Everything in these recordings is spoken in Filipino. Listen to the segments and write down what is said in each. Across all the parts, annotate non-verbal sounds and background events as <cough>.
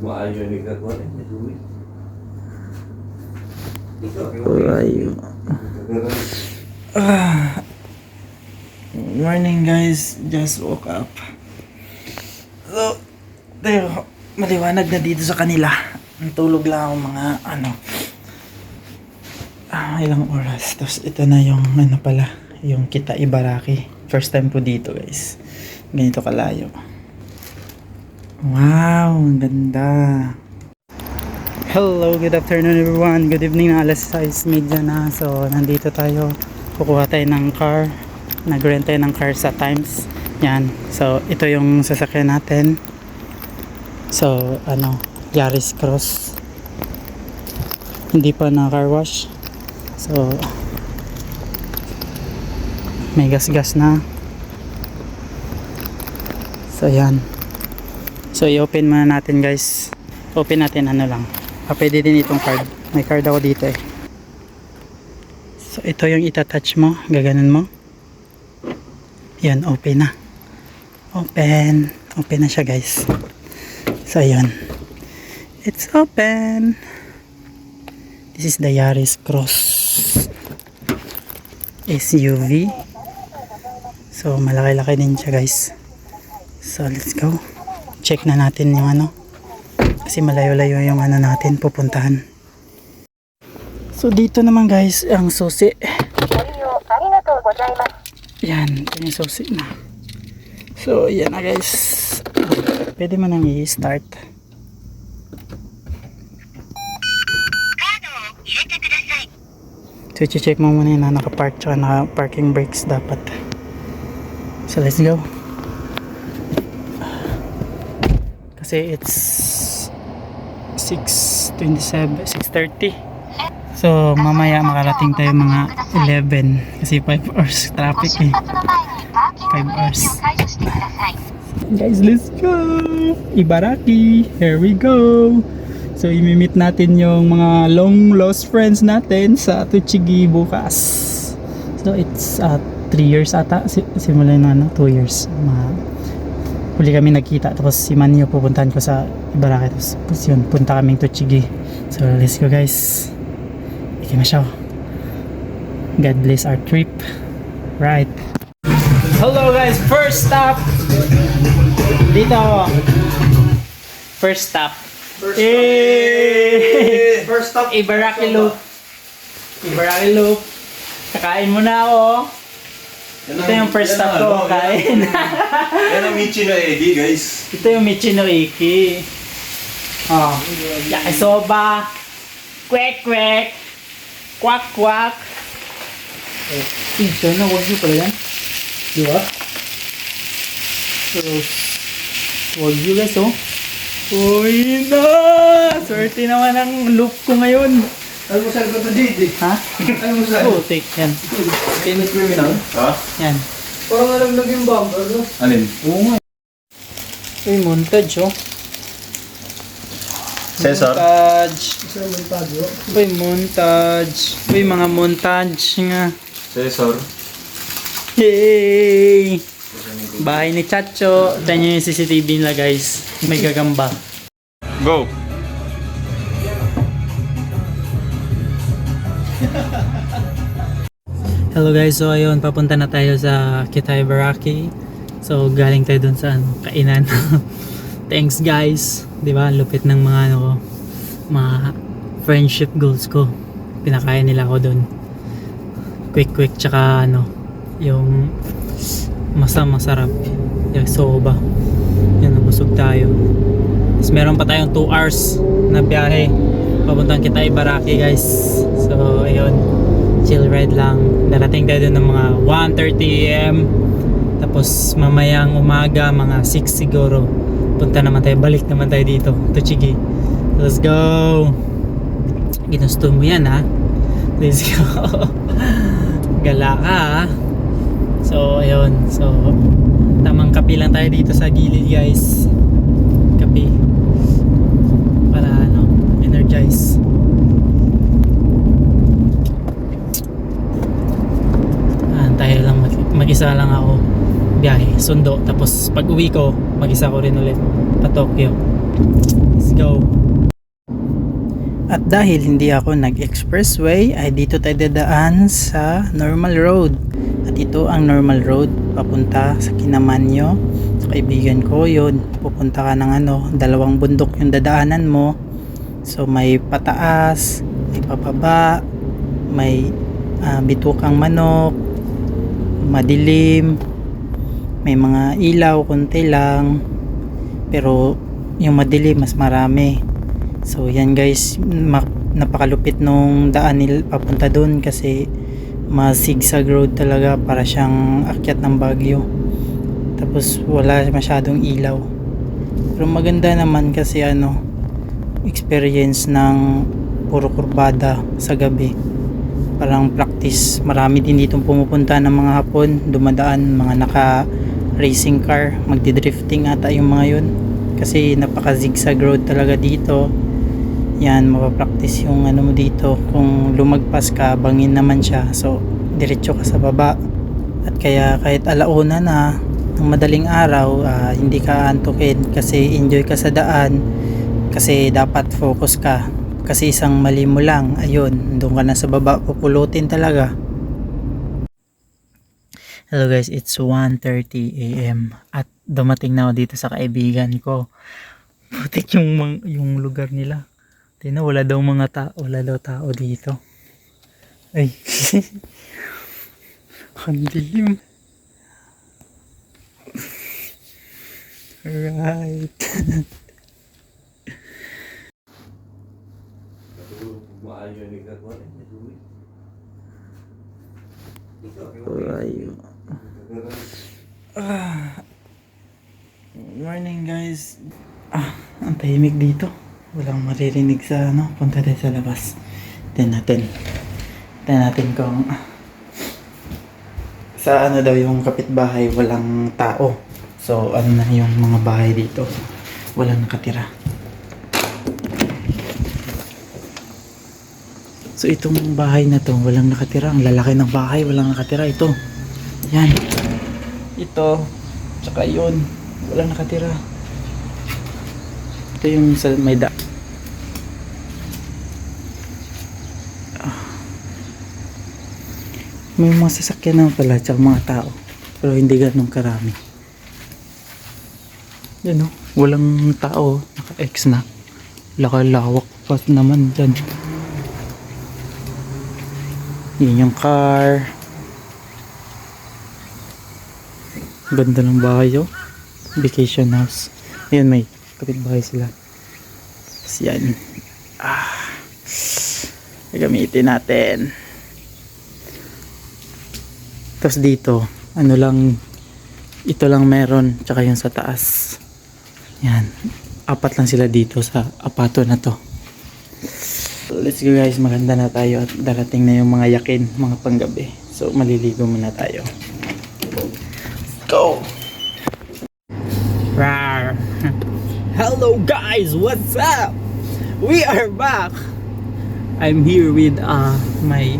Maayo ni kagawa na niya, duwi. Ayo. Ah. Morning guys, just woke up. So, tayo, maliwanag na dito sa kanila. Tulog lang ako mga ano. Ah, ilang oras. Tapos ito na yung ano pala, yung Kita Ibaraki. First time ko dito guys. Ganito kalayo. Wow, ang ganda. Hello, good afternoon everyone. Good evening na alas 6.30 na. So, nandito tayo. Kukuha tayo ng car. Nag-rent tayo ng car sa Times. Yan. So, ito yung sasakyan natin. So, ano, Yaris Cross. Hindi pa na car wash. So, may gas-gas na. So, yan. So, i-open muna natin guys. Open natin ano lang. Ah, pwede din itong card. May card ako dito eh. So, ito yung itatouch mo. Gaganon mo. Yan, open na. Open. Open na siya guys. So, yun. It's open. This is the Yaris Cross SUV. So, malaki-laki din siya guys. So, let's go check na natin yung ano. Kasi malayo-layo yung ano natin pupuntahan. So dito naman guys ang susi. Yan ito yung susi na. So yan na guys. Pwede mo nang i-start. So check mo muna yung na naka-park tsaka naka-parking brakes dapat. So let's go. Kasi it's 6.27, 6.30. So, mamaya makarating tayo mga 11 kasi 5 hours traffic eh. 5 hours. Guys, let's go! Ibaraki! Here we go! So, imimit natin yung mga long lost friends natin sa Tuchigi bukas. So, it's 3 years ata. Si- simula na ano, 2 years. Mga huli kami nagkita tapos si Manyo pupuntahan ko sa Ibaraki tapos, yun punta kaming Tuchigi so let's go guys. Ikimasyaw God bless our trip. Right. Hello guys. First stop. Dito ako. First stop. First stop. First stop. Ibaraki Loop. Ibaraki Loop. Kakain muna ako ito yung first stop ko kain Yan ang Michi na Eddie, guys. Ito yung Michino Iki. Oh, yakisoba. Kwek kwek. Kwak kwak. Oh, pinsa na, wag nyo pala yan. Di ba? So, wag nyo guys, oh. Uy na! Swerte naman ang loop ko ngayon. Almusal ko to dito. Ha? Almusal. Oh, take yan. Payment criminal. Ha? Yan. Parang nalaglag yung bumper, no? Alin? Oo nga. Uy, montage, oh. Cesar? Montage. Isa naman tayo. Uy, montage. Uy, mga montage nga. Cesar. Yay! Bahay ni Chacho. Ito nyo yung CCTV nila guys. May gagamba. Go! Hello guys, so ayun, papunta na tayo sa Kitay Baraki. So galing tayo dun sa ano, kainan. <laughs> Thanks guys. 'Di ba? Lupit ng mga ano ko, mga friendship goals ko. Pinakain nila ako dun. Quick quick tsaka ano, yung masam masarap. Yung soba. Yan, nabusog tayo. Tapos meron pa tayong 2 hours na biyahe. Papuntang Kitay Baraki guys. So ayun, chill ride lang. Darating tayo dun ng mga 1.30 am. Tapos mamayang umaga, mga 6 siguro. Punta naman tayo, balik naman tayo dito. Tuchigi. Let's go! Ginusto mo yan ha. Let's go. <laughs> Gala ka ha. So, ayun. So, tamang kape lang tayo dito sa gilid guys. Kape. Para ano, energize. Ah, tayo lang mag, mag-isa lang ako biyahe, sundo tapos pag uwi ko mag-isa ko rin ulit pa Tokyo Let's go. At dahil hindi ako nag-expressway, ay dito tayo dadaan sa normal road. At ito ang normal road papunta sa Kinamanyo. Sa kaibigan ko yun. Pupunta ka ng ano, dalawang bundok yung dadaanan mo. So may pataas, may papaba, may ah, bitukang manok, madilim, may mga ilaw konti lang. Pero yung madilim mas marami. So yan guys, napakalupit nung daan nil papunta doon kasi mas zigzag road talaga para siyang akyat ng Baguio. Tapos wala masyadong ilaw. Pero maganda naman kasi ano, experience ng puro kurbada sa gabi. Parang practice. Marami din ditong pumupunta ng mga hapon, dumadaan, mga naka racing car, magdi-drifting ata yung mga yun. Kasi napaka zigzag road talaga dito. Yan, mapapractice yung ano mo dito. Kung lumagpas ka, bangin naman siya. So, diretso ka sa baba. At kaya kahit alauna na, ng madaling araw, ah, hindi ka antukin kasi enjoy ka sa daan. Kasi dapat focus ka. Kasi isang mali mo lang, ayun, doon ka na sa baba, pupulutin talaga. Hello guys, it's 1.30 a.m. At dumating na ako dito sa kaibigan ko. <laughs> Putik yung, yung lugar nila. Tina, wala daw mga tao, wala daw tao dito. Ay. <laughs> Ang dilim. <laughs> Right. Maayo ni kakuan eh. Naduli. Ayo. Morning guys. Ah, ang tahimik dito. Walang maririnig sa ano. Punta tayo sa labas. Tignan natin. Tignan natin kung sa ano daw yung kapitbahay walang tao. So ano na yung mga bahay dito. Walang nakatira. So itong bahay na to, walang nakatira. Ang lalaki ng bahay, walang nakatira. Ito. Yan. Ito. Tsaka yun. Walang nakatira. Ito yung sa may da. Ah. May mga sasakyan naman pala, tsaka mga tao. Pero hindi ganun karami. Yan o. Walang tao. Naka-X na. Lakalawak pa naman dyan. Yun yung car. Ganda ng bahay oh. Vacation house. Ayun may kapitbahay sila. Tapos yan. Ah. Gagamitin natin. Tapos dito, ano lang, ito lang meron, tsaka yung sa taas. Yan. Apat lang sila dito sa apato na to. Let's go guys, maganda na tayo at darating na yung mga yakin, mga panggabi. So maliligo muna tayo. Go! Rar! <laughs> Hello guys, what's up? We are back! I'm here with uh, my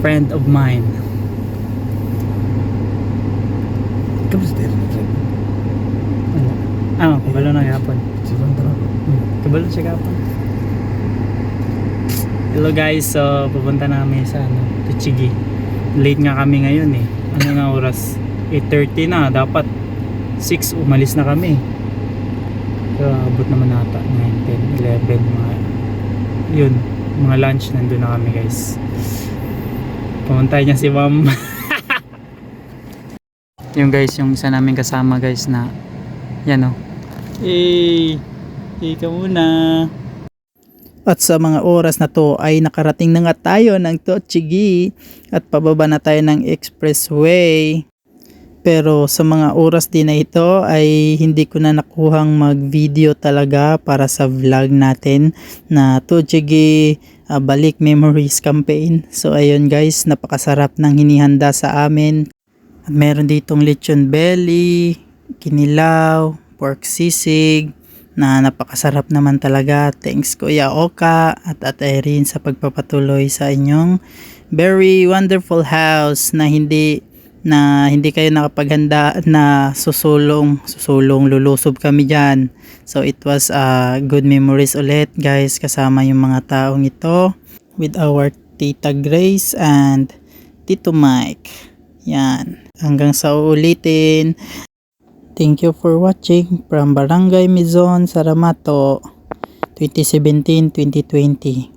friend of mine. Kamusta yun? Ano? Ah, kabalo na gapon. Kabalo siya gapon. Hello guys, so pupunta namin sa ano, Tuchigi. Late nga kami ngayon eh. Ano na oras? 8.30 na, dapat 6 umalis na kami. So, abot naman nata 9, 10, 11, mga yun, mga lunch nandun na kami guys. Pumunta niya si ma'am. <laughs> yung guys, yung isa namin kasama guys na yan o. Eh, ika muna. At sa mga oras na to ay nakarating na nga tayo ng Tochigi at pababa na tayo ng expressway. Pero sa mga oras din na ito ay hindi ko na nakuhang mag-video talaga para sa vlog natin na Tochigi ah, Balik Memories Campaign. So ayun guys, napakasarap ng hinihanda sa amin. At meron ditong lechon belly, kinilaw, pork sisig, na napakasarap naman talaga. Thanks Kuya Oka at at Irene sa pagpapatuloy sa inyong very wonderful house na hindi na hindi kayo nakapaghanda na susulong, susulong, lulusob kami dyan. So it was uh, good memories ulit guys kasama yung mga taong ito with our Tita Grace and Tito Mike. Yan. Hanggang sa uulitin. Thank you for watching from Barangay Mizon, Saramato 2017-2020.